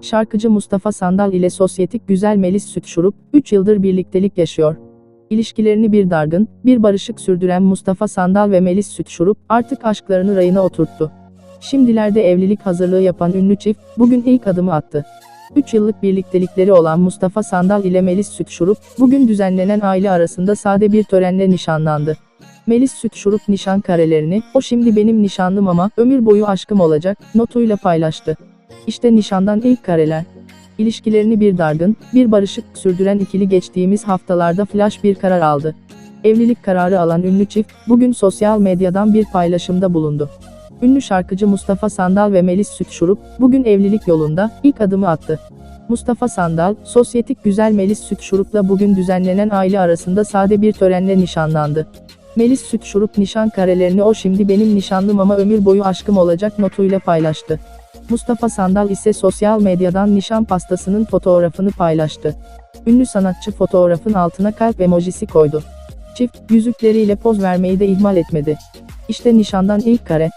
şarkıcı Mustafa Sandal ile sosyetik güzel Melis Sütşurup, 3 yıldır birliktelik yaşıyor. İlişkilerini bir dargın, bir barışık sürdüren Mustafa Sandal ve Melis Sütşurup, artık aşklarını rayına oturttu. Şimdilerde evlilik hazırlığı yapan ünlü çift, bugün ilk adımı attı. 3 yıllık birliktelikleri olan Mustafa Sandal ile Melis Sütşurup, bugün düzenlenen aile arasında sade bir törenle nişanlandı. Melis Sütşurup nişan karelerini, o şimdi benim nişanlım ama ömür boyu aşkım olacak, notuyla paylaştı. İşte nişandan ilk kareler. İlişkilerini bir dargın, bir barışık sürdüren ikili geçtiğimiz haftalarda flash bir karar aldı. Evlilik kararı alan ünlü çift, bugün sosyal medyadan bir paylaşımda bulundu. Ünlü şarkıcı Mustafa Sandal ve Melis Sütşurup, bugün evlilik yolunda ilk adımı attı. Mustafa Sandal, sosyetik güzel Melis Sütşurup'la bugün düzenlenen aile arasında sade bir törenle nişanlandı. Melis Sütşurup nişan karelerini o şimdi benim nişanlım ama ömür boyu aşkım olacak notuyla paylaştı. Mustafa Sandal ise sosyal medyadan nişan pastasının fotoğrafını paylaştı. Ünlü sanatçı fotoğrafın altına kalp emojisi koydu. Çift, yüzükleriyle poz vermeyi de ihmal etmedi. İşte nişandan ilk kare,